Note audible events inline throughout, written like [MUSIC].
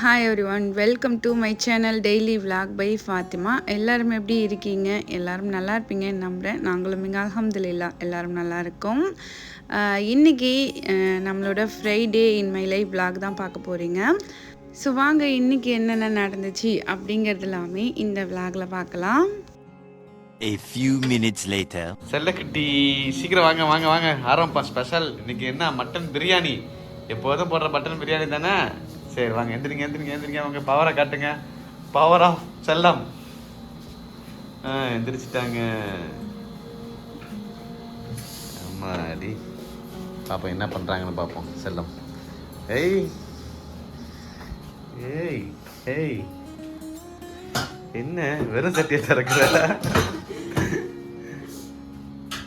Hi everyone welcome to my channel daily vlog by Fathima எல்லாரும் எப்படி இருக்கீங்க? எல்லாரும் நல்லா இருப்பீங்கன்னு நம்புகிறேன் நாங்களும் இங்கே அல்ஹம்துலில்லா. எல்லாரும் நல்லா இருக்கோம். ஆஹ் நம்மளோட Friday in my life vlog தான் பார்க்க போகிறீங்க ஸோ வாங்க இன்னைக்கு என்னென்ன நடந்துச்சு அப்படிங்கிறது எல்லாமே இந்த vlogல பார்க்கலாம். A few minutes later. செல்லக்குட்டி சீக்கிரம் வாங்க வாங்க வாங்க. ஆரம்பா ஸ்பெஷல் இன்னைக்கு என்ன? மட்டன் பிரியாணி. எப்போதும் போடுற மட்டன் பிரியாணி தானே? சரி வாங்க எந்திரிங்க எந்திரிங்க எந்திரிங்க. அவங்க பவரை காட்டுங்க. பவர் ஆஃப் செல்லம். ஆ எந்திரிச்சிட்டாங்க. அம்மாடி. பாப்போம் என்ன பண்ணுறாங்கன்னு பார்ப்போம் செல்லம். ஏய். ஏய் ஏய். என்ன வெறும் சட்டியை திறக்கிற?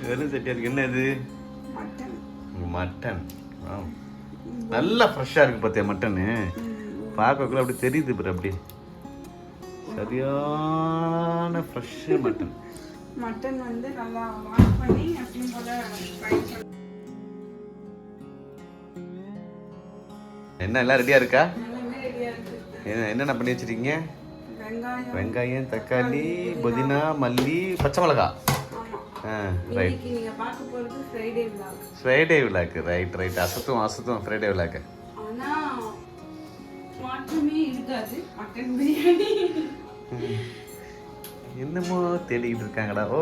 வெறும் சட்டியா இருக்கு. என்ன இது மட்டன். ஆ. நல்லா ஃப்ரெஷ்ஷாக இருக்கு பார்த்தியா மட்டனு? பார்க்கக்குள்ள அப்படி தெரியுது பிற அப்படி சரியான ஃப்ரெஷ்ஷு மட்டன். மட்டன் வந்து நல்லா வாஷ் பண்ணி எப்பயும் போல என்ன எல்லாம் ரெடியாக இருக்கா? இருக்குது என்னென்ன பண்ணி வச்சிருக்கீங்க? வெங்காயம் வெங்காயம் தக்காளி புதினா மல்லி பச்சை மிளகா. ஃப்ரைடே விழாக்கு ரைட் ரைட் அசத்தும் அசத்தும் ஃப்ரைடே விழாக்கு என்னமோ தேடிக்கிட்டு இருக்காங்கடா. ஓ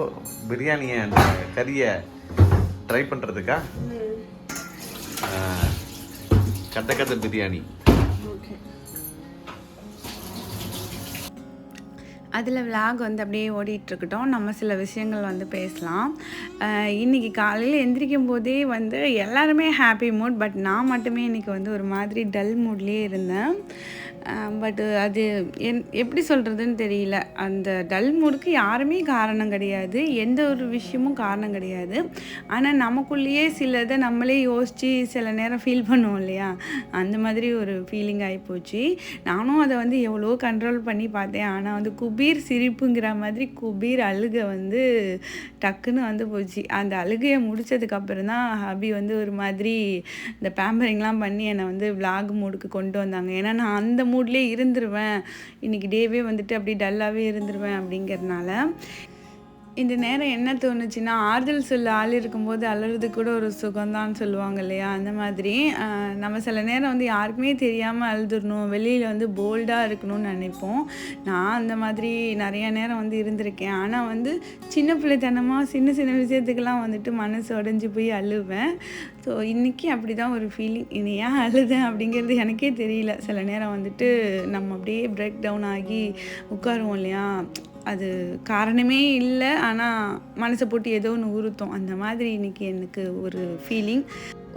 பிரியாணியை அந்த கறியை ட்ரை பண்ணுறதுக்கா கத்த கத்த பிரியாணி. ஓகே அதில் விலாக் வந்து அப்படியே ஓடிட்டுருக்கட்டும். நம்ம சில விஷயங்கள் வந்து பேசலாம். இன்றைக்கி இன்னைக்கு காலையில் எந்திரிக்கும் போதே வந்து எல்லாருமே ஹாப்பி மூட் பட் நான் மட்டுமே இன்றைக்கி வந்து ஒரு மாதிரி டல் மூட்லேயே இருந்தேன். பட் அது என் எப்படி சொல்கிறதுன்னு தெரியல. அந்த டல் மூடுக்கு யாருமே காரணம் கிடையாது. எந்த ஒரு விஷயமும் காரணம் கிடையாது. ஆனால் நமக்குள்ளேயே சில இதை நம்மளே யோசித்து சில நேரம் ஃபீல் பண்ணுவோம் இல்லையா? அந்த மாதிரி ஒரு ஃபீலிங் ஆகிப்போச்சு நானும் அதை வந்து எவ்வளோ கண்ட்ரோல் பண்ணி பார்த்தேன். ஆனால் வந்து குபீர் சிரிப்புங்கிற மாதிரி குபீர் அழுகை வந்து டக்குன்னு வந்து போச்சு. அந்த அழுகையை முடித்ததுக்கப்புறம் தான் ஹபி வந்து ஒரு மாதிரி இந்த பேம்பரிங்லாம் பண்ணி என்னை வந்து விலாக் மூடுக்கு கொண்டு வந்தாங்க. ஏன்னா நான் அந்த மூட்லேயே இருந்துருவேன். இன்னைக்கு டேவே வந்துட்டு அப்படி டல்லாகவே இருந்துருவேன் அப்படிங்கிறதுனால. இந்த நேரம் என்ன தோணுச்சுன்னா ஆறுதல் சொல்ல ஆள் இருக்கும்போது அலறது கூட ஒரு சுகம்தான் சொல்லுவாங்க இல்லையா? அந்த மாதிரி நம்ம சில நேரம் வந்து யாருக்குமே தெரியாமல் அழுதுடணும் வெளியில் வந்து போல்டாக இருக்கணும்னு நினைப்போம். நான் அந்த மாதிரி நிறைய நேரம் வந்து இருந்திருக்கேன். ஆனால் வந்து சின்ன பிள்ளைத்தனமாக சின்ன சின்ன விஷயத்துக்கெல்லாம் வந்துட்டு மனசு உடஞ்சி போய் அழுவேன். ஸோ இன்றைக்கி அப்படி தான் ஒரு ஃபீலிங் இனி ஏன் அழுதேன் அப்படிங்கிறது எனக்கே தெரியல. சில நேரம் வந்துட்டு நம்ம அப்படியே பிரேக் டவுன் ஆகி உட்காருவோம் இல்லையா? அது காரணமே இல்லை. ஆனால் மனசை போட்டு ஏதோ ஒன்று உறுத்தும் அந்த மாதிரி இன்னைக்கு எனக்கு ஒரு ஃபீலிங்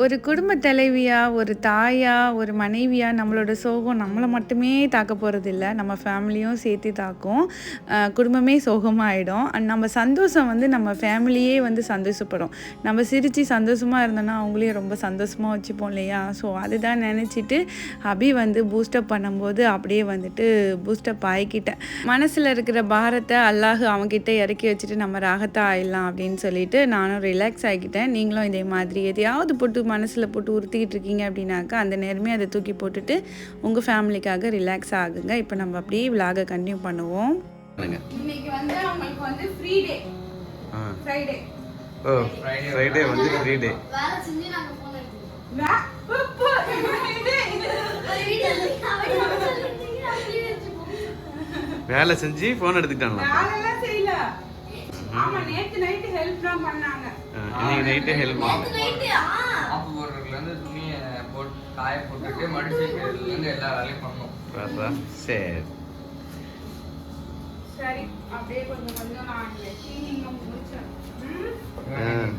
ஒரு குடும்ப தலைவியாக ஒரு தாயாக ஒரு மனைவியாக நம்மளோட சோகம் நம்மளை மட்டுமே தாக்க போகிறதில்ல நம்ம ஃபேமிலியும் சேர்த்து தாக்கும். குடும்பமே சோகமாகிடும் நம்ம சந்தோஷம் வந்து நம்ம ஃபேமிலியே வந்து சந்தோஷப்படும். நம்ம சிரித்து சந்தோஷமாக இருந்தோன்னா அவங்களையும் ரொம்ப சந்தோஷமாக வச்சுப்போம் இல்லையா? ஸோ அதுதான் நினச்சிட்டு அபி வந்து பூஸ்டப் பண்ணும்போது அப்படியே வந்துட்டு பூஸ்டப் ஆகிக்கிட்டேன் மனசில் இருக்கிற பாரத்தை அல்லாஹ் அவன்கிட்ட இறக்கி வச்சுட்டு நம்ம ராகத்தா ஆயிடலாம் அப்படின்னு சொல்லிட்டு நானும் ரிலாக்ஸ் ஆகிக்கிட்டேன். நீங்களும் இதே மாதிரி எதையாவது போட்டு மனசில் போட்டு உறுத்திக்கிட்டு இருக்கீங்க அப்படின்னாக்கா அந்த நேரமே அதை தூக்கி போட்டுட்டு உங்கள் ஃபேமிலிக்காக ரிலாக்ஸ் ஆகுங்க. இப்போ நம்ம அப்படியே விலாக கண்டினியூ பண்ணுவோம். இன்னைக்கு வந்து அவங்களுக்கு வந்து ஃப்ரீ டே ஆ. ஃப்ரைடே ஓ ஃப்ரைடே வந்து ஃப்ரீ டே வேலை செஞ்சு நாங்க போன் வச்சுப்போம். வேலை செஞ்சு எடுத்துக்கிட்டாங்களா செய்யல. ஆமா நேத்து நைட்டு ஹெல்ப் தான் பண்ணாங்க. இன்னைக்கு நைட்டே ஹெல்ப் நேத்து நைட்டு ஆ? ஆப்பு போடுறதுல இருந்து துணியை போட்டு காய போட்டுட்டு மடிச்சு வைக்கிறதுல இருந்து எல்லா வேலையும் பண்ணோம். பார்த்தா சரி. சரி அப்படியே கொஞ்சம் கொஞ்சம் நான் கிளீனிங் முடிச்சேன். ம்?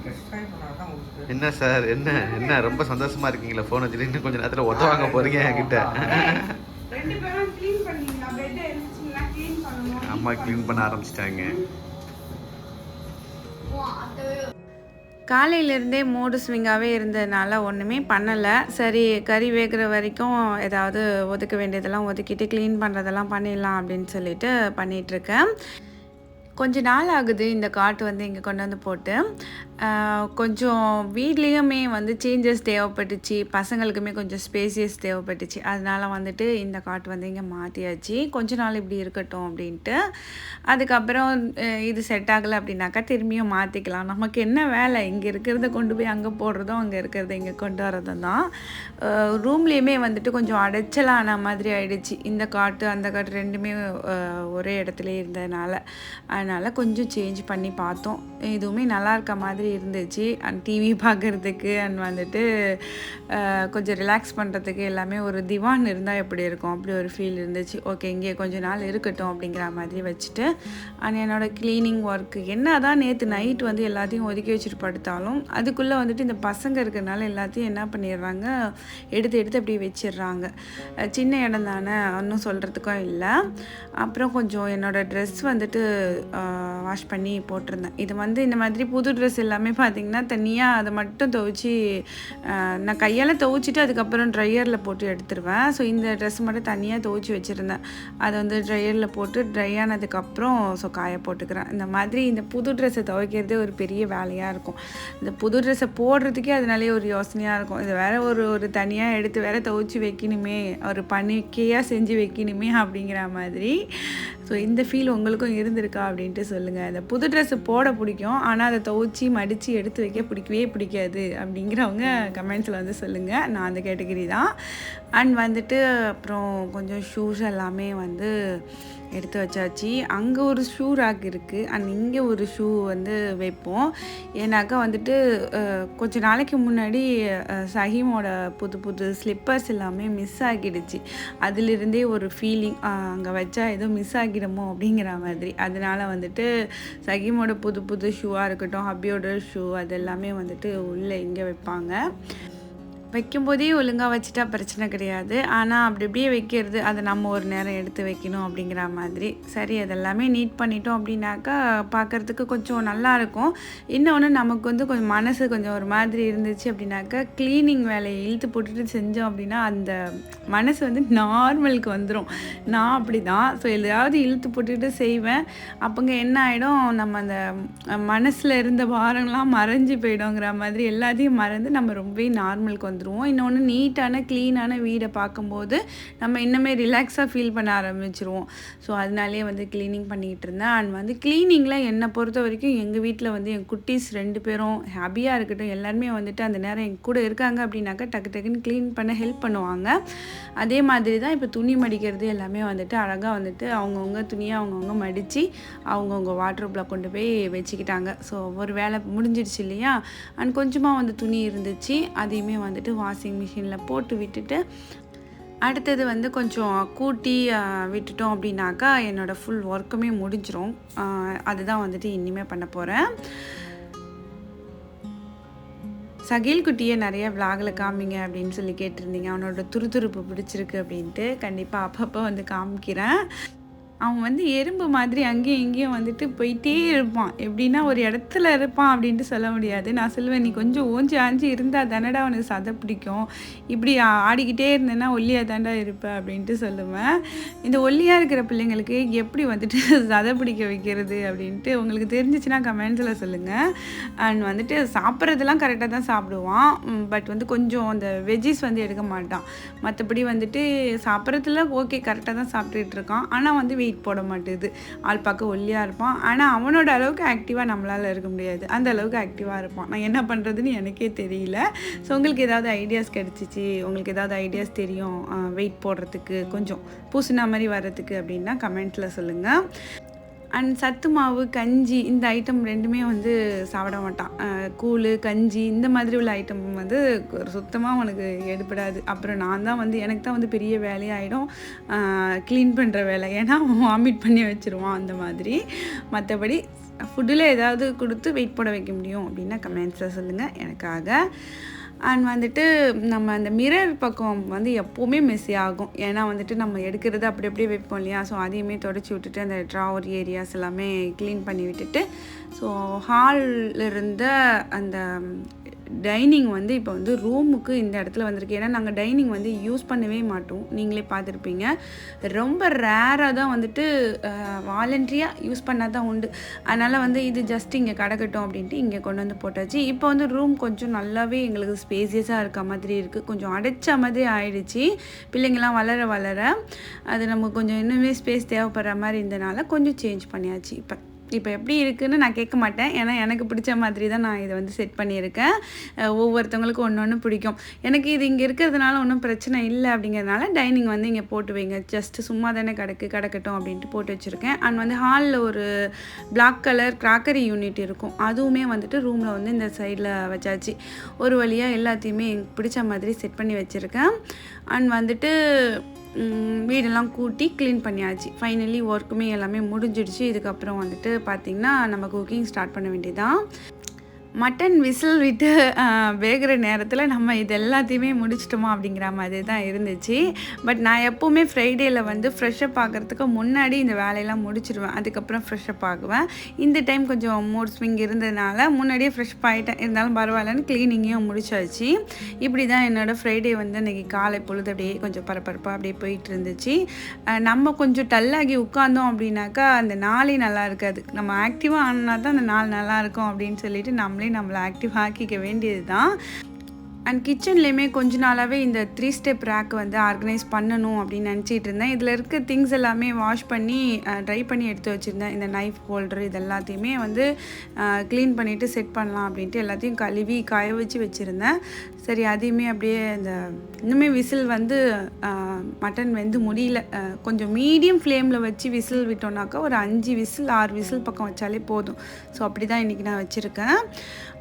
என்ன சார் என்ன என்ன ரொம்ப சந்தோஷமா இருக்கீங்களா ஃபோன் வச்சுட்டு இன்னும் கொஞ்ச நேரத்தில் உதவாங்க போறீங்க என்கிட்ட. ரெண்டு பேரும் க்ளீன் பண்ணீங்களா? பெட் இருந்துச்சுங்களா? க்ளீன் பண்ணணும்? அம்மா க்ளீன் பண்ண ஆரம்பிச்சிட்டாங்க. காலையிலேருந்தே மூடு ஸ்விங்காகவே இருந்ததுனால ஒன்றுமே பண்ணலை. சரி கறி வேகிற வரைக்கும் ஏதாவது ஒதுக்க வேண்டியதெல்லாம் ஒதுக்கிட்டு க்ளீன் பண்ணுறதெல்லாம் பண்ணிடலாம் அப்படின்னு சொல்லிட்டு பண்ணிகிட்ருக்கேன் கொஞ்ச நாள் ஆகுது இந்த காட்டு வந்து இங்கே கொண்டு வந்து போட்டு. கொஞ்சம் வீட்லேயுமே வந்து சேஞ்சஸ் தேவைப்பட்டுச்சு. பசங்களுக்குமே கொஞ்சம் ஸ்பேசியஸ் தேவைப்பட்டுச்சு. அதனால வந்துட்டு இந்த காட் வந்து இங்கே மாற்றியாச்சு கொஞ்ச நாள் இப்படி இருக்கட்டும் அப்படின்ட்டு. அதுக்கப்புறம் இது செட் ஆகலை அப்படின்னாக்கா திரும்பியும் மாற்றிக்கலாம் நமக்கு என்ன வேலை? இங்கே இருக்கிறத கொண்டு போய் அங்கே போடுறதும் அங்கே இருக்கிறத இங்கே கொண்டு வரதும் தான். ரூம்லேயுமே வந்துட்டு கொஞ்சம் அடைச்சலான மாதிரி ஆயிடுச்சு. இந்த காட்டு அந்த காட்டு ரெண்டுமே ஒரே இடத்துல இருந்ததுனால. அதனால் கொஞ்சம் சேஞ்ச் பண்ணி பார்த்தோம். எதுவுமே நல்லா இருக்க மாதிரி இருந்துச்சு. அண்ட் டிவி பார்க்குறதுக்கு அண்ட் வந்துட்டு கொஞ்சம் ரிலாக்ஸ் பண்ணுறதுக்கு எல்லாமே ஒரு திவான் இருந்தால் எப்படி இருக்கும்? அப்படி ஒரு ஃபீல் இருந்துச்சு. ஓகே இங்கே கொஞ்ச நாள் இருக்கட்டும் அப்படிங்கிற மாதிரி வச்சுட்டு அண்ட் என்னோடய க்ளீனிங் ஒர்க்கு என்ன தான் நேற்று நைட் வந்து எல்லாத்தையும் ஒதுக்கி வச்சுட்டு படுத்தாலும் அதுக்குள்ளே வந்துட்டு இந்த பசங்க இருக்கிறனால எல்லாத்தையும் என்ன பண்ணிடுறாங்க? எடுத்து எடுத்து அப்படியே வச்சிடுறாங்க. சின்ன இடம் தானே ஒன்றும் சொல்கிறதுக்கும் இல்லை. அப்புறம் கொஞ்சம் என்னோடய ட்ரெஸ் வந்துட்டு வாஷ் பண்ணி போட்டிருந்தேன். இது வந்து இந்த மாதிரி புது ட்ரெஸ் எல்லாமே பார்த்தீங்கன்னா தனியாக அதை மட்டும் துவைச்சி நான் கையால் துவைச்சிட்டு அதுக்கப்புறம் ட்ரையரில் போட்டு எடுத்துருவேன். ஸோ இந்த ட்ரெஸ் மட்டும் தனியாக துவைச்சி வச்சுருந்தேன். அதை வந்து ட்ரையரில் போட்டு ட்ரை ஆனதுக்கப்புறம் ஸோ காய போட்டுக்கிறேன். இந்த மாதிரி இந்த புது ட்ரெஸ்ஸை துவைக்கிறதே ஒரு பெரிய வேலையாக இருக்கும். இந்த புது ட்ரெஸ்ஸை போடுறதுக்கே அதனாலே ஒரு யோசனையாக இருக்கும். இது வேற ஒரு ஒரு தனியாக எடுத்து வேற துவைச்சி வைக்கணுமே ஒரு பணிக்கையாக செஞ்சு வைக்கணுமே அப்படிங்கிற மாதிரி. ஸோ இந்த ஃபீல் உங்களுக்கும் இருந்திருக்கா அப்படின்ட்டு சொல்லுங்கள் இந்த புது ட்ரெஸ்ஸு போட பிடிக்கும். ஆனால் அதை துவைச்சி மடித்து எடுத்து வைக்க பிடிக்கவே பிடிக்காது அப்படிங்கிறவங்க கமெண்ட்ஸில் வந்து சொல்லுங்கள் நான் அந்த கேட்டகரி தான். அண்ட் வந்துட்டு அப்புறம் கொஞ்சம் ஷூஸ் எல்லாமே வந்து எடுத்து வச்சாச்சு. அங்கே ஒரு ஷூ ரேக் இருக்குது அண்ட் இங்கே ஒரு ஷூ வந்து வைப்போம். ஏன்னாக்கா வந்துட்டு கொஞ்ச நாளைக்கு முன்னாடி சஹீமோட புது புது ஸ்லிப்பர்ஸ் எல்லாமே மிஸ் ஆகிடுச்சு. அதிலிருந்தே ஒரு ஃபீலிங் அங்கே வச்சா ஏதோ மிஸ் ஆகிடுமோ அப்படிங்கிற மாதிரி. அதனால வந்துட்டு சஹீமோட புது புது ஷூவாக இருக்கட்டும் ஹப்பியோட ஷூ அது எல்லாமே வந்துட்டு உள்ளே இங்கே வைப்பாங்க. வைக்கும்போதே ஒழுங்காக வச்சுட்டா பிரச்சனை கிடையாது. ஆனால் அப்படி அப்படியே வைக்கிறது அதை நம்ம ஒரு நேரம் எடுத்து வைக்கணும் அப்படிங்கிற மாதிரி. சரி அதெல்லாமே நீட் பண்ணிட்டோம் அப்படின்னாக்கா பார்க்குறதுக்கு கொஞ்சம் நல்லா இருக்கும். இன்னொன்று நமக்கு வந்து கொஞ்சம் மனசு கொஞ்சம் ஒரு மாதிரி இருந்துச்சு அப்படின்னாக்கா க்ளீனிங் வேலையை இழுத்து போட்டுட்டு செஞ்சோம் அப்படின்னா அந்த மனசு வந்து நார்மலுக்கு வந்துடும் நான் அப்படி தான் ஸோ எதாவது இழுத்து போட்டுட்டு செய்வேன். அப்போங்க என்ன ஆகிடும் நம்ம அந்த மனசில் இருந்த பாரம்லாம் மறைஞ்சு போயிடுங்கிற மாதிரி எல்லாத்தையும் மறந்து நம்ம ரொம்பவே நார்மலுக்கு வந்துடுவோம் இன்னொன்று நீட்டான க்ளீனான வீடை பார்க்கும்போது நம்ம இன்னுமே ரிலாக்ஸாக ஃபீல் பண்ண ஆரம்பிச்சிருவோம். ஸோ அதனாலே வந்து க்ளீனிங் பண்ணிக்கிட்டு இருந்தேன். அண்ட் வந்து க்ளீனிங்கில் என்னை பொறுத்த வரைக்கும் எங்கள் வீட்டில் வந்து என் குட்டீஸ் ரெண்டு பேரும் ஹாப்பியாக இருக்கட்டும் எல்லாருமே வந்துட்டு அந்த நேரம் என் கூட இருக்காங்க அப்படின்னாக்கா டக்கு டக்குன்னு க்ளீன் பண்ண ஹெல்ப் பண்ணுவாங்க. அதே மாதிரி தான் இப்போ துணி மடிக்கிறது எல்லாமே வந்துட்டு அழகாக வந்துட்டு அவங்கவுங்க துணியை அவங்கவுங்க மடித்து அவங்கவுங்க வாட்ரூப்பில் கொண்டு போய் வச்சுக்கிட்டாங்க. ஸோ ஒரு வேலை முடிஞ்சிடுச்சு இல்லையா? அண்ட் கொஞ்சமாக வந்து துணி இருந்துச்சு. அதையுமே வந்துட்டு வாஷிங் மிஷினில் போட்டு விட்டுட்டு அடுத்தது வந்து கொஞ்சம் கூட்டி விட்டுட்டோம் அப்படின்னாக்கா என்னோடய ஃபுல் ஒர்க்குமே முடிஞ்சிரும். அதுதான் வந்துட்டு இனிமேல் பண்ண போகிறேன் சகில் குட்டியை நிறைய விலாகில் காமிங்க அப்படின்னு சொல்லி கேட்டிருந்தீங்க. அவனோட துருதுருப்பு பிடிச்சிருக்கு அப்படின்ட்டு கண்டிப்பாக அப்பப்போ வந்து காமிக்கிறேன். அவன் வந்து எறும்பு மாதிரி அங்கேயும் இங்கேயும் வந்துட்டு போயிட்டே இருப்பான். எப்படின்னா ஒரு இடத்துல இருப்பான் அப்படின்ட்டு சொல்ல முடியாது. நான் சொல்லுவேன் நீ கொஞ்சம் ஓஞ்சி ஆஞ்சி இருந்தால் தானடா அவனுக்கு சதை பிடிக்கும். இப்படி ஆடிக்கிட்டே இருந்தேன்னா ஒல்லியாக தாண்டா இருப்பேன் அப்படின்ட்டு சொல்லுவேன். இந்த ஒல்லியாக இருக்கிற பிள்ளைங்களுக்கு எப்படி வந்துட்டு [LAUGHS] சதை பிடிக்க வைக்கிறது அப்படின்ட்டு உங்களுக்கு தெரிஞ்சிச்சுன்னா கமெண்ட்ஸில் சொல்லுங்கள் அண்ட் வந்துட்டு சாப்பிட்றதெல்லாம் கரெக்டாக தான் சாப்பிடுவான். பட் வந்து கொஞ்சம் அந்த வெஜ்ஜிஸ் வந்து எடுக்க மாட்டான். மற்றபடி வந்துட்டு சாப்பிட்றதுல ஓகே கரெக்டாக தான் சாப்பிட்டுட்டு இருக்கான். ஆனால் வந்து வெயிட் போட மாட்டேது. ஆள் பார்க்க ஒல்லியாக இருப்பான். ஆனால் அவனோட அளவுக்கு ஆக்டிவாக நம்மளால் இருக்க முடியாது. அந்த அளவுக்கு ஆக்டிவாக இருப்பான். நான் என்ன பண்ணுறதுன்னு எனக்கே தெரியல. ஸோ உங்களுக்கு ஏதாவது ஐடியாஸ் கிடச்சிச்சு உங்களுக்கு ஏதாவது ஐடியாஸ் தெரியும் வெயிட் போடுறதுக்கு கொஞ்சம் பூசினா மாதிரி வர்றதுக்கு அப்படின்னா கமெண்ட்டில் சொல்லுங்கள் அண்ட் சத்து மாவு கஞ்சி இந்த ஐட்டம் ரெண்டுமே வந்து சாப்பிட மாட்டான். கூழ் கஞ்சி இந்த மாதிரி உள்ள ஐட்டம் வந்து சுத்தமாக அவனுக்கு எடுபடாது. அப்புறம் நான் தான் வந்து எனக்கு தான் வந்து பெரிய வேலையாயிடும். க்ளீன் பண்ணுற வேலை. ஏன்னா அவன் வாமிட் பண்ணி வச்சுருவான் அந்த மாதிரி. மற்றபடி ஃபுட்டில் ஏதாவது கொடுத்து வெயிட் போட வைக்க முடியும் அப்படின்னா கமெண்ட்ஸில் சொல்லுங்கள் எனக்காக. அண்ட் வந்துட்டு நம்ம அந்த மிரர் பக்கம் வந்து எப்போவுமே மெஸ்ஸி ஆகும். ஏன்னா வந்துட்டு நம்ம எடுக்கிறது அப்படி அப்படியே வைப்போம் இல்லையா? ஸோ அதையுமே தொடச்சி விட்டுட்டு அந்த ட்ராவர் ஏரியாஸ் எல்லாமே க்ளீன் பண்ணி விட்டுட்டு ஸோ ஹாலில் இருந்த அந்த டைனிங் வந்து இப்போ வந்து ரூமுக்கு இந்த இடத்துல வந்திருக்கு. ஏன்னா நாங்கள் டைனிங் வந்து யூஸ் பண்ணவே மாட்டோம். நீங்களே பார்த்துருப்பீங்க. ரொம்ப ரேராக தான் வந்துட்டு வாலண்ட்ரியாக யூஸ் பண்ணால் தான் உண்டு. அதனால் வந்து இது ஜஸ்ட் இங்கே கிடக்கட்டும் அப்படின்ட்டு இங்கே கொண்டு வந்து போட்டாச்சு. இப்போ வந்து ரூம் கொஞ்சம் நல்லாவே எங்களுக்கு ஸ்பேசியஸாக இருக்க மாதிரி இருக்குது கொஞ்சம் அடைச்ச மாதிரி ஆயிடுச்சு. பிள்ளைங்கள்லாம் வளர வளர அது நமக்கு கொஞ்சம் இன்னுமே ஸ்பேஸ் தேவைப்படுற மாதிரி இருந்தனால கொஞ்சம் சேஞ்ச் பண்ணியாச்சு. இப்போ இப்போ எப்படி இருக்குதுன்னு நான் கேட்க மாட்டேன். ஏன்னா எனக்கு பிடிச்ச மாதிரி தான் நான் இதை வந்து செட் பண்ணியிருக்கேன். ஒவ்வொருத்தவங்களுக்கும் ஒன்று ஒன்று பிடிக்கும். எனக்கு இது இங்கே இருக்கிறதுனால ஒன்றும் பிரச்சனை இல்லை அப்படிங்கிறதுனால டைனிங் வந்து இங்கே போட்டு வைங்க. ஜஸ்ட்டு சும்மா தானே கிடக்கு கிடக்கட்டும் அப்படின்ட்டு போட்டு வச்சுருக்கேன். அண்ட் வந்து ஹாலில் ஒரு பிளாக் கலர் கிராக்கரி யூனிட் இருக்கும். அதுவுமே வந்துட்டு ரூமில் வந்து இந்த சைடில் வச்சாச்சு. ஒரு வழியாக எல்லாத்தையுமே எனக்கு பிடிச்ச மாதிரி செட் பண்ணி வச்சுருக்கேன். அண்ட் வந்துட்டு வீடெல்லாம் கூட்டி க்ளீன் பண்ணியாச்சு. ஃபைனலி ஒர்க்குமே எல்லாமே முடிஞ்சிடுச்சு. இதுக்கப்புறம் வந்துட்டு பார்த்திங்கன்னா நம்ம குக்கிங் ஸ்டார்ட் பண்ண வேண்டியதான் மட்டன் விசில் விட்டு வேகிற நேரத்தில் நம்ம இது எல்லாத்தையுமே முடிச்சிட்டோமா அப்படிங்கிற மாதிரி தான் இருந்துச்சு. பட் நான் எப்போவுமே ஃப்ரைடேயில் வந்து ஃப்ரெஷ்ஷப் ஆகிறதுக்கு முன்னாடி இந்த வேலையெல்லாம் முடிச்சிடுவேன் அதுக்கப்புறம் ஃப்ரெஷ்ஷப் ஆகுவேன். இந்த டைம் கொஞ்சம் மூட் ஸ்விங் இருந்ததுனால முன்னாடியே ஃப்ரெஷ் ஆகிட்டேன் இருந்தாலும் பரவாயில்லன்னு க்ளீனிங்கையும் முடிச்சாச்சு. இப்படி தான் என்னோடய ஃப்ரைடே வந்து இன்றைக்கி காலை பொழுது அப்படியே கொஞ்சம் பரபரப்பாக அப்படியே போயிட்டு இருந்துச்சு. நம்ம கொஞ்சம் டல்லாகி உட்காந்தோம் அப்படின்னாக்கா அந்த நாளே நல்லா இருக்காது. நம்ம ஆக்டிவாக ஆனா தான் அந்த நாள் நல்லாயிருக்கும் அப்படின்னு சொல்லிட்டு நம்மளே நம்மளை ஆக்டிவ் ஆக்கிக்க வேண்டியது தான் அண்ட் கிச்சன்லேயுமே கொஞ்ச நாளாகவே இந்த த்ரீ ஸ்டெப் ரேக் வந்து ஆர்கனைஸ் பண்ணணும் அப்படின்னு நினச்சிட்டு இருந்தேன். இதில் இருக்க திங்ஸ் எல்லாமே வாஷ் பண்ணி ட்ரை பண்ணி எடுத்து வச்சுருந்தேன். இந்த நைஃப் ஹோல்டர் இது எல்லாத்தையுமே வந்து க்ளீன் பண்ணிவிட்டு செட் பண்ணலாம் அப்படின்ட்டு எல்லாத்தையும் கழுவி காய வச்சு வச்சுருந்தேன். சரி அதையுமே அப்படியே இந்த இன்னுமே விசில் வந்து மட்டன் வெந்து முடியல. கொஞ்சம் மீடியம் ஃப்ளேமில் வச்சு விசில் விட்டோம்னாக்கா ஒரு அஞ்சு விசில் ஆறு விசில் பக்கம் வச்சாலே போதும். ஸோ அப்படி தான் இன்றைக்கி நான் வச்சுருக்கேன்.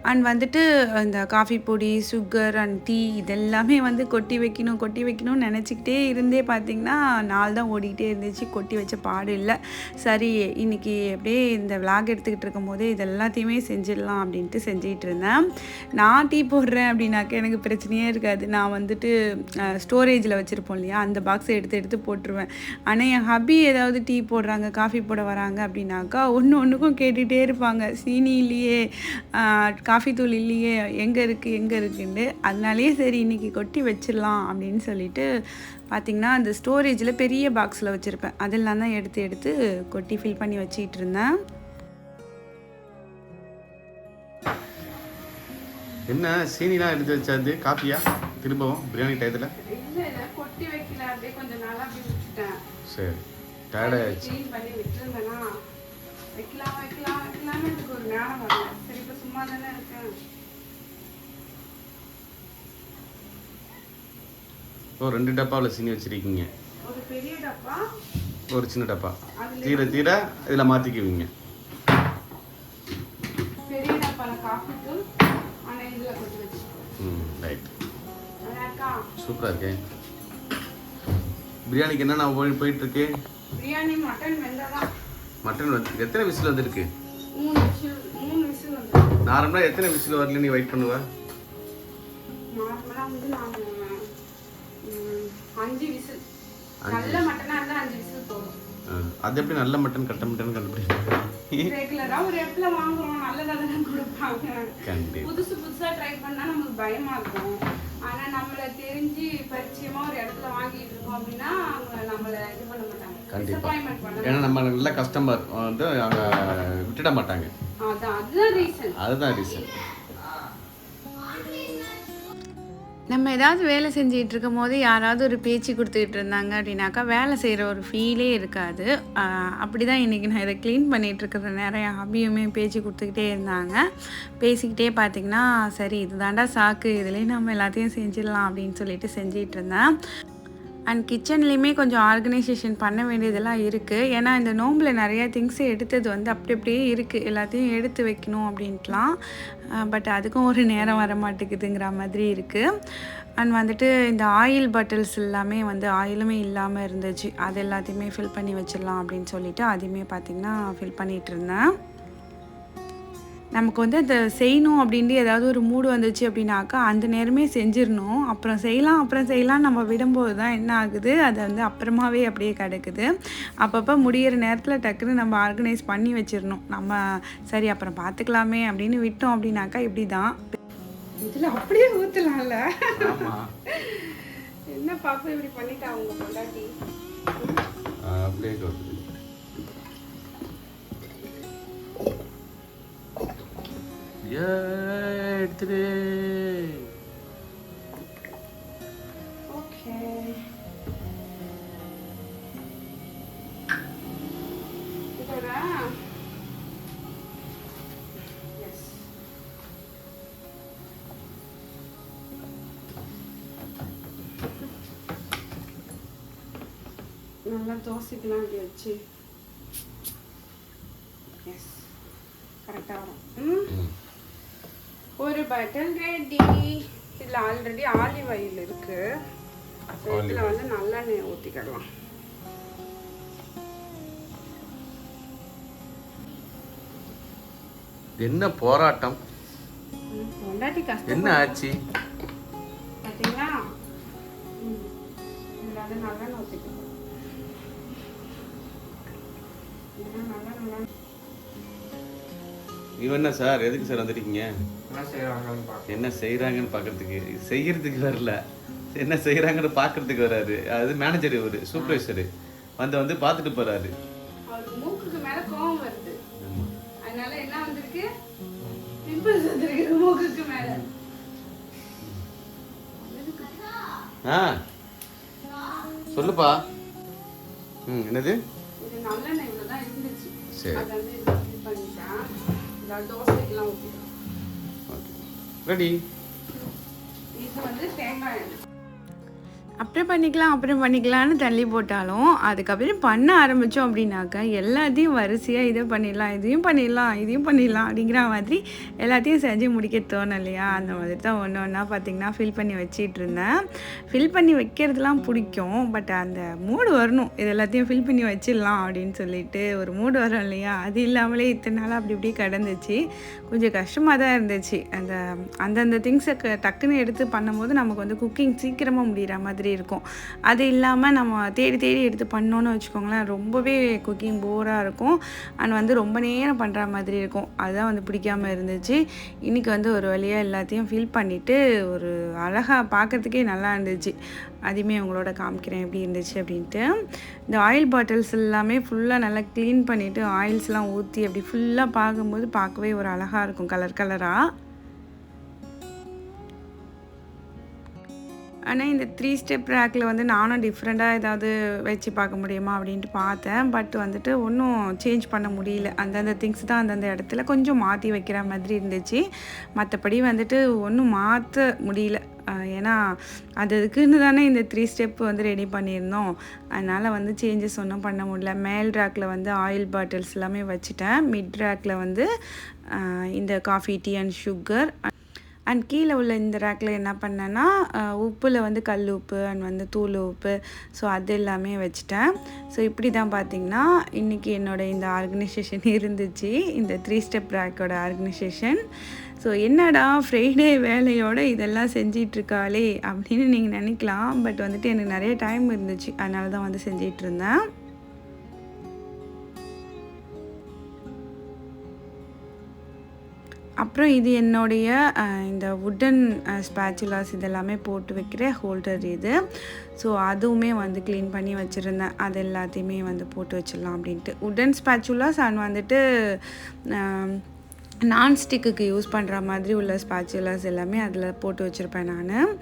அண்ட் வந்துட்டு இந்த காஃபி பொடி சுகர் அண்ட் டீ இதெல்லாமே வந்து கொட்டி வைக்கணும் கொட்டி வைக்கணும்னு நினச்சிக்கிட்டே இருந்தே பார்த்தீங்கன்னா நாள் தான் ஓடிக்கிட்டே இருந்துச்சு. கொட்டி வச்ச பாடு இல்லை. சரி இன்னைக்கு அப்படியே இந்த விளாக் எடுத்துக்கிட்டு இருக்கும் போதே இது எல்லாத்தையுமே செஞ்சிடலாம் அப்படின்ட்டு செஞ்சுக்கிட்டு இருந்தேன். நான் டீ போடுறேன் அப்படின்னாக்க எனக்கு பிரச்சனையே இருக்காது. நான் வந்துட்டு ஸ்டோரேஜில் வச்சுருப்போம் இல்லையா? அந்த பாக்ஸை எடுத்து எடுத்து போட்டுருவேன். ஆனால் என் ஹபி ஏதாவது டீ போடுறாங்க காஃபி போட வராங்க அப்படின்னாக்கா ஒன்று ஒன்றுக்கும் கேட்டுகிட்டே இருப்பாங்க. சீனி இல்லையே. காஃபி தூள் இல்லையே எங்கே இருக்குது எங்கே இருக்குன்னு அதனாலேயே சரி இன்றைக்கி கொட்டி வச்சிடலாம் அப்படின்னு சொல்லிட்டு பார்த்திங்கன்னா அந்த ஸ்டோரேஜில் பெரிய பாக்ஸில் வச்சுருப்பேன். அதெல்லாம் தான் எடுத்து எடுத்து கொட்டி ஃபில் பண்ணி வச்சிட்டு இருந்தேன். என்ன சீனிலாம் எடுத்து வச்சாது? காஃபியா? திரும்பவும் பிரியாணி டயத்தில்? இல்லை இல்லை கொட்டி வைக்கல. அப்படியே கொஞ்சம் நாளாக அப்படி விட்டுட்டேன். சரி வைக்கலாம் வைக்கலாம். வைக்கலாம்னு எனக்கு ஒரு ஞானம் வரல. சரி இப்போ சும்மா தானே இருக்கேன். ஓ ரெண்டு டப்பாவில் சீனி வச்சுருக்கீங்க. ஒரு பெரிய டப்பா? ஒரு சின்ன டப்பா. தீர தீர இதில் மாற்றிக்குவீங்க பெரிய டப்பால காஃபி தூள் ஆனால் இதில் கொட்டி வச்சு ம் ரைட் இருக்கா சூப்பராக இருக்கே. பிரியாணிக்கு என்னென்ன போய் போயிட்டுருக்கு பிரியாணி மட்டன் வெந்ததான் மட்டன் வந்து எத்தனை விசில் வந்திருக்கு? நார்மலாக எத்தனை விசில் வரல நீ வெயிட் பண்ணுவ? நார்மலாக வந்து நான் அஞ்சு விசில். நல்ல மட்டனாக இருந்தால் அஞ்சு விசில் போதும். அது எப்படி நல்ல மட்டன் கட்ட மட்டன் கண்டுபிடிக்கும் ரெகுலராக ஒரு இடத்துல வாங்குறோம் நல்லதாக தானே கொடுப்பாங்க. புதுசு புதுசா ட்ரை பண்ணா நமக்கு பயமா இருக்கும். ஆனா நம்மள தெரிஞ்சு பரிச்சயமா ஒரு இடத்துல வாங்கிட்டு இருக்கோம் அப்படின்னா அவங்க நம்மள இது பண்ண மாட்டாங்க. கண்டிப்பா. ஏன்னா நம்ம நல்ல கஸ்டமர் வந்து அவங்க விட்டுட மாட்டாங்க. அதுதான் ரீசன் அதுதான் ரீசன் நம்ம ஏதாவது வேலை செஞ்சுட்டு இருக்கும் போது யாராவது ஒரு பேச்சு கொடுத்துக்கிட்டு இருந்தாங்க அப்படின்னாக்கா வேலை செய்கிற ஒரு ஃபீலே இருக்காது. அப்படி தான் இன்றைக்கி நான் இதை க்ளீன் பண்ணிகிட்டு இருக்கிற என் ஹபியுமே பேச்சு கொடுத்துக்கிட்டே இருந்தாங்க. பேசிக்கிட்டே பார்த்தீங்கன்னா சரி இதுதாண்டா சாக்கு இதுலேயே நம்ம எல்லாத்தையும் செஞ்சிடலாம் அப்படின்னு சொல்லிட்டு செஞ்சிட்டு இருந்தேன். அண்ட் கிச்சன்லேயுமே கொஞ்சம் ஆர்கனைசேஷன் பண்ண வேண்டியதெல்லாம் இருக்குது ஏன்னா இந்த நோம்பில் நிறையா திங்ஸ் எடுத்தது வந்து அப்படி அப்படியே இருக்குது எல்லாத்தையும் எடுத்து வைக்கணும் அப்படின்ட்டுலாம். பட் அதுக்கும் ஒரு நேரம் வர மாட்டேங்குதுங்கிற மாதிரி இருக்குது அண்ட் வந்துட்டு இந்த ஆயில் பாட்டில்ஸ் எல்லாமே வந்து ஆயிலுமே இல்லாமல் இருந்துச்சு. அது எல்லாத்தையுமே ஃபில் பண்ணி வச்சிடலாம் அப்படின்னு சொல்லிட்டு அதையுமே பார்த்திங்கன்னா ஃபில் பண்ணிகிட்டு இருந்தேன். நமக்கு வந்து அந்த செய்யணும் அப்படின்ட்டு ஏதாவது ஒரு மூடு வந்துச்சு அப்படின்னாக்கா அந்த நேரமே செஞ்சிடணும். அப்புறம் செய்யலாம் அப்புறம் செய்யலாம் நம்ம விடும்போது தான் என்ன ஆகுது? அது வந்து அப்புறமாவே அப்படியே கிடக்குது. அப்பப்போ முடியிற நேரத்தில் டக்குன்னு நம்ம ஆர்கனைஸ் பண்ணி வச்சிடணும். நம்ம சரி அப்புறம் பார்த்துக்கலாமே அப்படின்னு விட்டோம் அப்படின்னாக்கா இப்படி தான் இதில் அப்படியே ஊற்றலாம்ல என்ன பாப்பா இப்படி பண்ணிட்டா உங்க பொண்டாட்டி? அப்படியே கவுத்து எடுத்துடு ஓகே இதோட எஸ் நல்லா தோசைக்கெல்லாம் இப்படி வச்சு எஸ் கரெக்டாக வரும் ம் ஒரு பட்டன் ரெடி இதில் ஆல்ரெடி ஆலிவ் ஆயில் இருக்கு. இதில் வந்து நல்லெண்ணெய் ஊற்றிக்கிடலாம் என்ன போராட்டம்? என்ன ஆச்சு? பார்த்தீங்களா ம் இதில் வந்து நல்லெண்ணெய் ஊற்றிக்கலாம் நல்லா நல்லா இவன் என்ன சார்? எதுக்கு சார் வந்துருக்கீங்க என்ன செய்கிறாங்கன்னு பார்க்க. என்ன செய்கிறாங்கன்னு பார்க்கறதுக்கு செய்யறதுக்கு வரல. என்ன செய்கிறாங்கன்னு பார்க்கறதுக்கு வராரு. அது மேனேஜர் இவர் சூப்பர்வைசரு வந்து வந்து பார்த்துட்டு போறாரு. அவருக்கு மூக்குக்கு மேலே கோவம் வருது. அதனால என்ன வந்திருக்கு? பிம்பிள்ஸ் வந்திருக்கு மூக்குக்கு மேலே. ஆ. சொல்லுப்பா. ம் என்னது? சரி. ரெடி. இது வந்து தேங்காய் எண்ணெய். அப்புறம் பண்ணிக்கலாம் அப்புறம் பண்ணிக்கலாம்னு தள்ளி போட்டாலும் அதுக்கப்புறம் பண்ண ஆரம்பித்தோம் அப்படின்னாக்கா எல்லாத்தையும் வரிசையாக இதை பண்ணிடலாம் இதையும் பண்ணிடலாம் இதையும் பண்ணிடலாம் அப்படிங்கிற மாதிரி எல்லாத்தையும் செஞ்சு முடிக்க தோணும் இல்லையா? அந்த மாதிரி தான் ஒன்று ஒன்றா பார்த்திங்கன்னா ஃபில் பண்ணி வச்சிட்டு இருந்தேன். ஃபில் பண்ணி வைக்கிறதுலாம் பிடிக்கும் பட் அந்த மூடு வரணும். இது எல்லாத்தையும் ஃபில் பண்ணி வச்சிடலாம் அப்படின்னு சொல்லிட்டு ஒரு மூடு வரும் இல்லையா? அது இல்லாமலே இத்தனை நாள் அப்படி இப்படி கிடந்துச்சு. கொஞ்சம் கஷ்டமாக தான் இருந்துச்சு. அந்த அந்தந்த திங்ஸை டக்குன்னு எடுத்து பண்ணும்போது நமக்கு வந்து குக்கிங் சீக்கிரமாக முடிகிற மாதிரி இருக்கும். அது இல்லாமல் நம்ம தேடி தேடி எடுத்து பண்ணோன்னு வச்சுக்கோங்களேன் ரொம்பவே குக்கிங் போராக இருக்கும். அண்ட் வந்து ரொம்ப நேரம் பண்ணுற மாதிரி இருக்கும். அதுதான் வந்து பிடிக்காம இருந்துச்சு. இன்றைக்கி வந்து ஒரு வழியாக எல்லாத்தையும் ஃபில் பண்ணிவிட்டு ஒரு அழகாக பார்க்கறதுக்கே நல்லா இருந்துச்சு. அதையுமே உங்களோட காமிக்கிறேன். எப்படி இருந்துச்சு அப்படின்ட்டு. இந்த ஆயில் பாட்டில்ஸ் எல்லாமே ஃபுல்லாக நல்லா க்ளீன் பண்ணிவிட்டு ஆயில்ஸ்லாம் ஊற்றி அப்படி ஃபுல்லாக பார்க்கும்போது பார்க்கவே ஒரு அழகாக இருக்கும். கலர் கலராக ஆனால் இந்த த்ரீ ஸ்டெப் ரேக்கில் வந்து நானும் டிஃப்ரெண்ட்டாக ஏதாவது வச்சு பார்க்க முடியுமா அப்படின்ட்டு பார்த்தேன். பட் வந்துட்டு ஒன்றும் சேஞ்ச் பண்ண முடியல. அந்தந்த திங்ஸ் தான் அந்தந்த இடத்துல கொஞ்சம் மாற்றி வைக்கிற மாதிரி இருந்துச்சு. மற்றபடி வந்துட்டு ஒன்றும் மாற்ற முடியல. ஏன்னா அது அதுக்குன்னு தானே இந்த த்ரீ ஸ்டெப் வந்து ரெடி பண்ணியிருந்தோம். அதனால் வந்து சேஞ்சஸ் ஒன்றும் பண்ண முடியல. மேல் ரேக்கில் வந்து ஆயில் பாட்டில்ஸ் எல்லாமே வச்சுட்டேன். மிட் ரேக்கில் வந்து இந்த coffee tea and sugar and கீழே உள்ள இந்த ரேக்கில் என்ன பண்ணேன்னா உப்பில் வந்து கல் உப்பு அண்ட் வந்து தூள் உப்பு. ஸோ அது எல்லாமே வச்சுட்டேன். ஸோ இப்படி தான் பார்த்தீங்கன்னா இன்றைக்கி என்னோட இந்த ஆர்கனைசேஷன் [LAUGHS] இருந்துச்சு. இந்த த்ரீ ஸ்டெப் ரேக்கோட ஆர்கனைசேஷன் ஸோ என்னடா ஃப்ரைடே வேலையோடு இதெல்லாம் செஞ்சிட்ருக்காளே அப்படின்னு நீங்கள் நினைக்கலாம். பட் வந்துட்டு எனக்கு நிறைய டைம் இருந்துச்சு. அதனால தான் வந்து செஞ்சிகிட்ருந்தேன் அப்புறம் இது என்னுடைய இந்த வுட்டன் ஸ்பேச்சுலாஸ் இதெல்லாமே போட்டு வைக்கிற ஹோல்டர் இது. ஸோ அதுவுமே வந்து க்ளீன் பண்ணி வச்சுருந்தேன். அது எல்லாத்தையுமே வந்து போட்டு வச்சிடலாம் அப்படின்ட்டு. உட்டன் ஸ்பேச்சுலாஸ் அண்ட் வந்துட்டு நான்ஸ்டிக்குக்கு யூஸ் பண்ணுற மாதிரி உள்ள ஸ்பேச்சுலாஸ் எல்லாமே அதில் போட்டு வச்சுருப்பேன் நான்.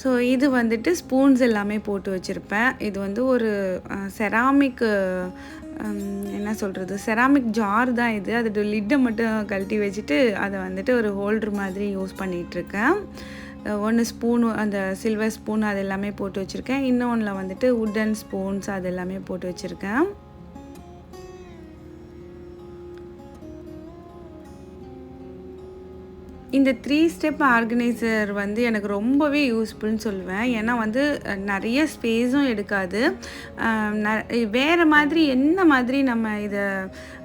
ஸோ இது வந்துட்டு ஸ்பூன்ஸ் எல்லாமே போட்டு வச்சுருப்பேன். இது வந்து ஒரு செராமிக் என்ன சொல்கிறது செராமிக் ஜார் தான் இது. அதோட லிட்டை மட்டும் கழட்டி வச்சுட்டு அதை வந்துட்டு ஒரு ஹோல்டர் மாதிரி யூஸ் பண்ணிகிட்ருக்கேன் ஒன்று ஸ்பூன் அந்த சில்வர் ஸ்பூன் அது எல்லாமே போட்டு வச்சுருக்கேன். இன்னொன்றில் வந்துட்டு உட்டன் ஸ்பூன்ஸ் அது எல்லாமே போட்டு வச்சுருக்கேன். இந்த த்ரீ ஸ்டெப் ஆர்கனைசர் வந்து எனக்கு ரொம்பவே யூஸ்ஃபுல்னு சொல்லுவேன். ஏன்னா வந்து நிறைய ஸ்பேஸும் எடுக்காது. ந- வேறு மாதிரி என்ன மாதிரி நம்ம இதை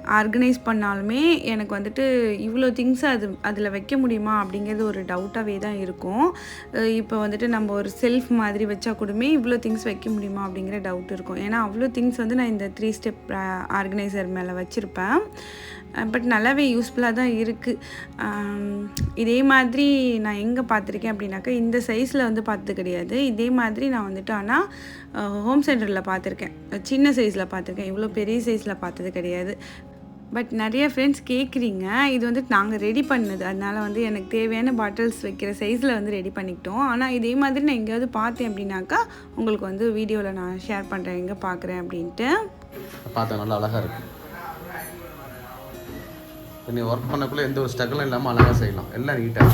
ஆர்கனைஸ் பண்ணாலுமே எனக்கு வந்துட்டு இவ்வளோ திங்ஸ் அது அதில் வைக்க முடியுமா அப்படிங்கிறது ஒரு டவுட்டாகவே தான் இருக்கும். இப்போ வந்துட்டு நம்ம ஒரு செல்ஃப் மாதிரி வச்சா கூடமே இவ்வளோ திங்ஸ் வைக்க முடியுமா அப்படிங்கிற டவுட் இருக்கும். ஏன்னா அவ்வளோ திங்ஸ் வந்து நான் இந்த த்ரீ ஸ்டெப் ஆர்கனைசர் மேலே வச்சுருப்பேன். பட் நல்லாவே யூஸ்ஃபுல்லாக தான் இருக்குது இதே மாதிரி நான் எங்கே பார்த்துருக்கேன் அப்படின்னாக்கா இந்த சைஸில் வந்து பார்த்தது கிடையாது. இதே மாதிரி நான் வந்துட்டு ஆனால் ஹோம் சென்டரில் பார்த்துருக்கேன். சின்ன சைஸில் பார்த்துருக்கேன். இவ்வளோ பெரிய சைஸில் பார்த்தது கிடையாது. பட் நிறைய ஃப்ரெண்ட்ஸ் கேட்குறீங்க இது வந்துட்டு நாங்கள் ரெடி பண்ணது. அதனால் வந்து எனக்கு தேவையான பாட்டில்ஸ் வைக்கிற சைஸில் வந்து ரெடி பண்ணிக்கிட்டோம். ஆனால் இதே மாதிரி நான் எங்கேயாவது பார்த்தேன் அப்படின்னாக்கா உங்களுக்கு வந்து வீடியோவில் நான் ஷேர் பண்ணுறேன் எங்கே பார்க்குறேன் அப்படின்ட்டு. பார்த்தா நல்லா அழகாக இருக்கு நீ ஒர்க் பண்ணக்குள்ளே எந்த ஒரு ஸ்ட்ரகிளும் இல்லாமல் அழகாக செய்யலாம். எல்லாம் நீட்டாக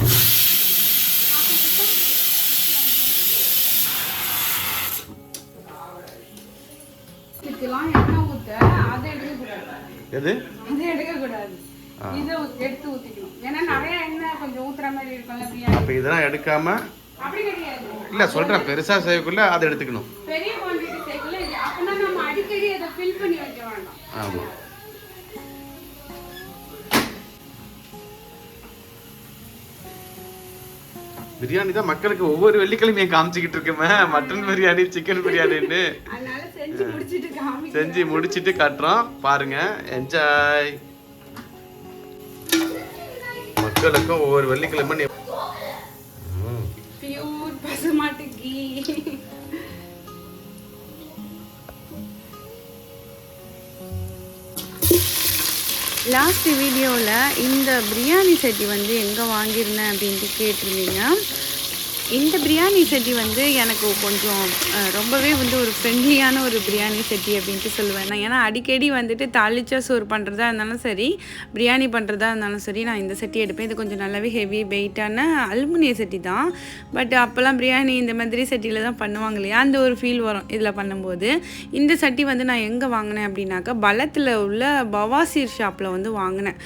எது? அப்போ இதெல்லாம் எடுக்காம இல்லை சொல்கிறேன் பெருசாக செய்யக்குள்ளே அதை எடுத்துக்கணும். பெரிய பிரியாணி தான் மக்களுக்கு ஒவ்வொரு வெள்ளிக்கிழமையும் காமிச்சிக்கிட்டு இருக்குமே மட்டன் பிரியாணி சிக்கன் பிரியாணின்னு செஞ்சு முடிச்சிட்டு காட்டுறோம். பாருங்க என்ஜாய் மக்களுக்கும் ஒவ்வொரு வெள்ளிக்கிழமை லாஸ்ட் வீடியோவில் இந்த பிரியாணி சட்டி வந்து எங்கே வாங்கியிருந்தேன் அப்படின்ட்டு கேட்டிருந்தீங்க. இந்த பிரியாணி சட்டி வந்து எனக்கு கொஞ்சம் ரொம்பவே வந்து ஒரு ஃப்ரெண்ட்லியான ஒரு பிரியாணி சட்டி அப்படின்ட்டு சொல்லுவேன். நான் ஏன்னா அடிக்கடி வந்துட்டு தாளிச்சா சோறு பண்ணுறதா இருந்தாலும் சரி பிரியாணி பண்ணுறதா இருந்தாலும் சரி நான் இந்த செட்டி எடுப்பேன். இது கொஞ்சம் நல்லாவே ஹெவி வெயிட்டான அலுமினிய சட்டி தான். பட் அப்போல்லாம் பிரியாணி இந்த மாதிரி செட்டியில் தான் பண்ணுவாங்க இல்லையா? அந்த ஒரு ஃபீல் வரும் இதில் பண்ணும்போது. இந்த சட்டி வந்து நான் எங்கே வாங்கினேன் அப்படின்னாக்கா பலத்தில் உள்ள பவாசீர் ஷாப்பில் வந்து வாங்கினேன்.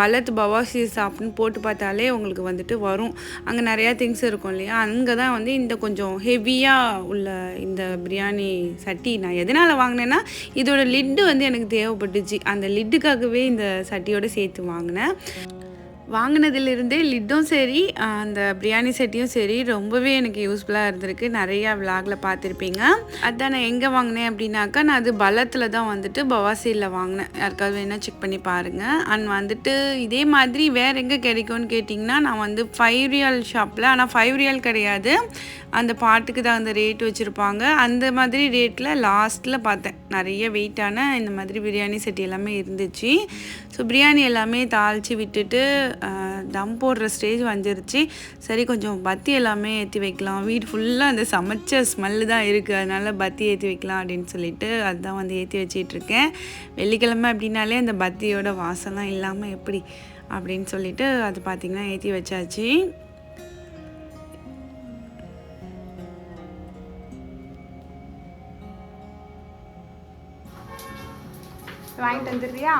பலத் பவாசீர் ஷாப்னு போட்டு பார்த்தாலே உங்களுக்கு வந்துட்டு வரும். அங்கே நிறையா திங்ஸ் இருக்கும் இல்லையா? அங்கே தான் வந்து இந்த கொஞ்சம் ஹெவியாக உள்ள இந்த பிரியாணி சட்டி நான் எதனால் வாங்கினேன்னா இதோட லிட்டு வந்து எனக்கு தேவைப்பட்டுச்சு. அந்த லிட்டுக்காகவே இந்த சட்டியோட சேர்த்து வாங்கினேன். வாங்கினதுலேருந்தே லிட்டும் சரி அந்த பிரியாணி செட்டியும் சரி ரொம்பவே எனக்கு யூஸ்ஃபுல்லாக இருந்திருக்கு. நிறையா விலாகில் பார்த்துருப்பீங்க. அதான் நான் எங்கே வாங்கினேன் அப்படின்னாக்கா நான் அது பலத்தில் தான் வந்துட்டு பவாசியில் வாங்கினேன். யாருக்காவது வேணால் செக் பண்ணி பாருங்கள் அண்ட் வந்துட்டு இதே மாதிரி வேறு எங்கே கிடைக்கும்னு கேட்டிங்கன்னா நான் வந்து ஃபைவ் ரியல் ஷாப்பில் ஆனால் ஃபைவ் ரியல் கிடையாது. அந்த பாட்டுக்கு தான் அந்த ரேட் வச்சுருப்பாங்க. அந்த மாதிரி ரேட்டில் லாஸ்ட்டில் பார்த்தேன். நிறைய வெயிட்டான இந்த மாதிரி பிரியாணி செட்டி எல்லாமே இருந்துச்சு. ஸோ பிரியாணி எல்லாமே தாளித்து விட்டுட்டு தம் போடுற ஸ்டேஜ் வந்துருச்சு. சரி கொஞ்சம் பத்தி எல்லாமே ஏற்றி வைக்கலாம். வீடு ஃபுல்லாக அந்த சமைச்ச ஸ்மெல்லு தான் இருக்குது அதனால் பத்தி ஏற்றி வைக்கலாம் அப்படின்னு சொல்லிட்டு அதுதான் வந்து ஏற்றி வச்சிட்டு இருக்கேன். வெள்ளிக்கிழமை அப்படின்னாலே அந்த பத்தியோட வாசம்லாம் இல்லாமல் எப்படி அப்படின்னு சொல்லிட்டு அது பார்த்திங்கன்னா ஏற்றி வச்சாச்சு. வாங்கிட்டு வந்துடுறியா?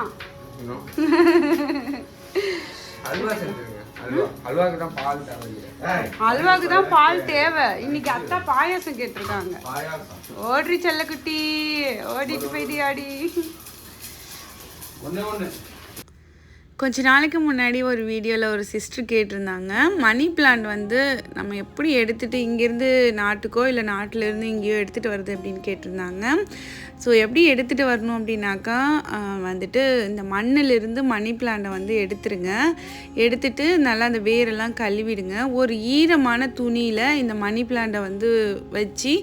[LAUGHS] அல்வா செஞ்சுருங்க. அல்வா. அல்வாக்கு தான் பால் தேவையில்லை. அல்வாக்கு தான் பால் தேவை. இன்னைக்கு அத்தா பாயாசம் கேட்டிருக்காங்க. பாயாசம். ஓடி செல்லக்குட்டி. ஓடிட்டு போயிடியாடி ஒண்ணே ஒண்ணு. கொஞ்ச நாளைக்கு முன்னாடி ஒரு வீடியோவில் ஒரு சிஸ்டர் கேட்டிருந்தாங்க. மணி பிளான்ட் வந்து நம்ம எப்படி எடுத்துகிட்டு இங்கேருந்து நாட்டுக்கோ இல்லை நாட்டிலேருந்து இங்கேயோ எடுத்துகிட்டு வருது அப்படின்னு கேட்டிருந்தாங்க. ஸோ எப்படி எடுத்துகிட்டு வரணும் அப்படின்னாக்கா வந்துட்டு இந்த மண்ணிலிருந்து மணி பிளான்ட்டை வந்து எடுத்துருங்க. எடுத்துட்டு நல்லா அந்த வேரெல்லாம் கழுவிடுங்க. ஒரு ஈரமான துணியில் இந்த மணி பிளான்ட்டை வந்து வச்சு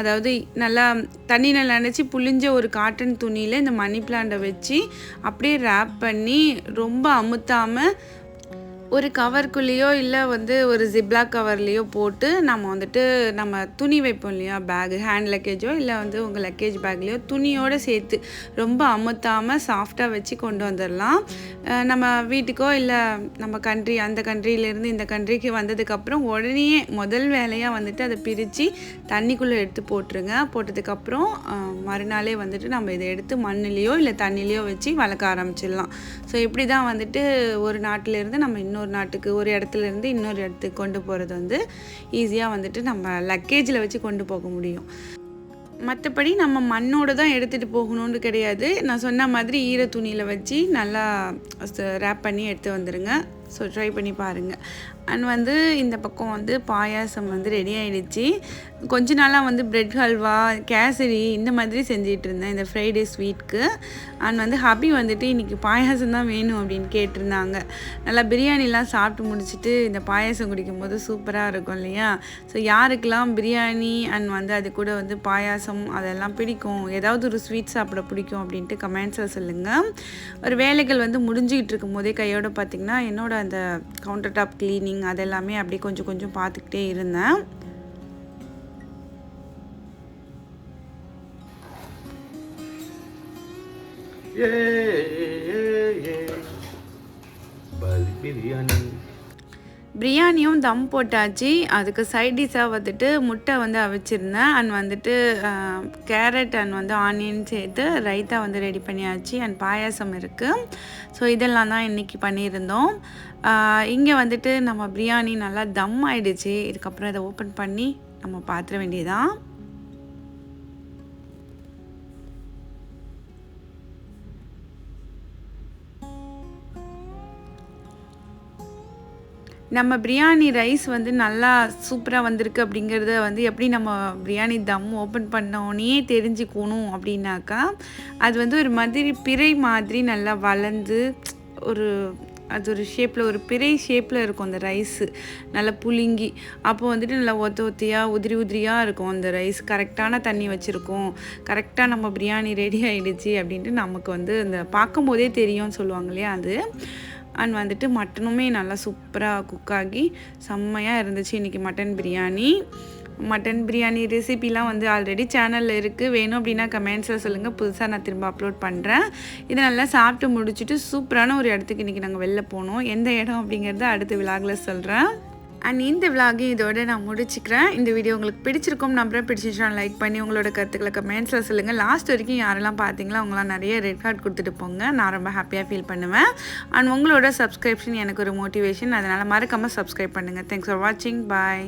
அதாவது நல்லா தண்ணியில் நினச்சி புளிஞ்ச ஒரு காட்டன் துணியில் இந்த மணி பிளான்ட்டை வச்சு அப்படியே ரேப் பண்ணி ரொம்ப அமுத்தாமல் ஒரு கவர்க்குள்ளேயோ இல்லை வந்து ஒரு ஜிப்லாக் கவர்லேயோ போட்டு நம்ம வந்துட்டு நம்ம துணி வைப்போம் இல்லையா? பேகு ஹேண்ட் லக்கேஜோ இல்லை வந்து உங்கள் லக்கேஜ் பேக்லேயோ துணியோடு சேர்த்து ரொம்ப அமுத்தாமல் சாஃப்டாக வச்சு கொண்டு வந்துடலாம் நம்ம வீட்டுக்கோ இல்லை நம்ம கண்ட்ரி அந்த கண்ட்ரியிலேருந்து இந்த கண்ட்ரிக்கு வந்ததுக்கப்புறம் உடனே முதல் வேலையாக வந்துட்டு அதை பிரித்து தண்ணிக்குள்ளே எடுத்து போட்டுருங்க. போட்டதுக்கப்புறம் மறுநாளே வந்துட்டு நம்ம இதை எடுத்து மண்ணுலேயோ இல்லை தண்ணிலேயோ வச்சு வளர்க்க ஆரம்பிச்சிடலாம். ஸோ இப்படி தான் வந்துட்டு ஒரு நாட்டிலேருந்து நம்ம இன்னொரு நாட்டுக்கு ஒரு இடத்துல இருந்து இன்னொரு இடத்துக்கு கொண்டு போகிறது வந்து ஈஸியாக வந்துட்டு நம்ம லக்கேஜில் வச்சு கொண்டு போக முடியும். மற்றபடி நம்ம மண்ணோடு தான் எடுத்துகிட்டு போகணும்னு கிடையாது. நான் சொன்ன மாதிரி ஈர துணியில் வச்சு நல்லா ரேப் பண்ணி எடுத்து வந்துடுங்க ஸோ ட்ரை பண்ணி பாருங்கள் அண்ட் வந்து இந்த பக்கம் வந்து பாயாசம் வந்து ரெடி ஆகிடுச்சி கொஞ்ச நாளாக வந்து பிரெட் ஹல்வா கேசரி இந்த மாதிரி செஞ்சிகிட்டு இருந்தேன் இந்த ஃப்ரைடே ஸ்வீட்க்கு அண்ட் வந்து ஹபி வந்துட்டு இன்றைக்கி பாயாசம் தான் வேணும் அப்படின்னு கேட்டிருந்தாங்க. நல்லா பிரியாணிலாம் சாப்பிட்டு முடிச்சுட்டு இந்த பாயாசம் குடிக்கும்போது சூப்பராக இருக்கும் இல்லையா? ஸோ யாருக்கெல்லாம் பிரியாணி அண்ட் வந்து அது கூட வந்து பாயாசம் அதெல்லாம் பிடிக்கும் ஏதாவது ஒரு ஸ்வீட் சாப்பிட பிடிக்கும் அப்படின்ட்டு கமெண்ட்ஸில் சொல்லுங்கள் ஒரு வேலைகள் வந்து முடிஞ்சுக்கிட்டு இருக்கும் போதே கையோட பார்த்திங்கன்னா என்னோட அந்த கவுண்டர் டாப் க்ளீனிங் அதெல்லாமே அப்படியே கொஞ்சம் கொஞ்சம் பார்த்துக்கிட்டே இருந்தேன். பிரியாணி. பிரியாணியும் தம் போட்டாச்சு. அதுக்கு சைட் டிஷ்ஷாக வந்துட்டு முட்டை வந்து அவிச்சிருந்தேன். அண்ட் வந்துட்டு கேரட் அண்ட் வந்து ஆனியன் சேர்த்து ரைத்தா வந்து ரெடி பண்ணியாச்சு. அண்ட் பாயாசம் இருக்குது ஸோ இதெல்லாம் தான் இன்றைக்கி பண்ணியிருந்தோம். இங்கே வந்துட்டு நம்ம பிரியாணி நல்லா தம் ஆகிடுச்சு இதுக்கப்புறம் இதை ஓப்பன் பண்ணி நம்ம பார்த்துட வேண்டியதான் நம்ம பிரியாணி ரைஸ் வந்து நல்லா சூப்பராக வந்திருக்கு அப்படிங்கிறத வந்து எப்படி நம்ம பிரியாணி தம் ஓப்பன் பண்ணோன்னே தெரிஞ்சுக்கணும் அப்படின்னாக்கா அது வந்து ஒரு மாதிரி பிறை மாதிரி நல்லா வளர்ந்து ஒரு அது ஒரு ஷேப்பில் ஒரு பிறை ஷேப்பில் இருக்கும் அந்த ரைஸு நல்லா புழுங்கி. அப்போ வந்துட்டு நல்லா ஒத்த ஒத்தியாக உதிரி உதிரியாக இருக்கும் அந்த ரைஸ் கரெக்டான தண்ணி வச்சுருக்கோம். கரெக்டாக நம்ம பிரியாணி ரெடி ஆகிடுச்சு அப்படின்ட்டு நமக்கு வந்து அந்த பார்க்கும்போதே தெரியும்னு சொல்லுவாங்க இல்லையா அது. அண்ட் வந்துட்டு மட்டனுமே நல்லா சூப்பராக குக் ஆகி செம்மையாக இருந்துச்சு. இன்றைக்கி மட்டன் பிரியாணி. மட்டன் பிரியாணி ரெசிபிலாம் வந்து ஆல்ரெடி சேனலில் இருக்குது வேணும் அப்படின்னா கமெண்ட்ஸில் சொல்லுங்கள் புதுசாக நான் திரும்ப அப்லோட் பண்ணுறேன் இதை நல்லா சாப்பிட்டு முடிச்சுட்டு சூப்பரான ஒரு இடத்துக்கு இன்றைக்கி நாங்கள் வெளில போனோம். எந்த இடம் அப்படிங்கிறத அடுத்த விழாவில் சொல்கிறேன் அண்ட் இந்த விலாகையும் இதோட நான் முடிச்சுக்கிறேன். இந்த வீடியோ உங்களுக்கு பிடிச்சிருக்கும் நம்புறேன். பிடிச்சிச்சுன்னா லைக் பண்ணி உங்களோட கருத்துக்களை கமெண்ட்ஸில் சொல்லுங்கள் லாஸ்ட் வரைக்கும் யாரெல்லாம் பார்த்தீங்களோ அவங்களாம் நிறைய ரெட் கார்டு கொடுத்துட்டு போங்க. நான் ரொம்ப ஹாப்பியாக ஃபீல் பண்ணுவேன். அண்ட் உங்களோட சப்ஸ்கிரிப்ஷன் எனக்கு ஒரு மோட்டிவேஷன் அதனால் மறக்காமல் சப்ஸ்கிரைப் பண்ணுங்கள் தேங்க்ஸ் ஃபார் வாட்சிங் பாய்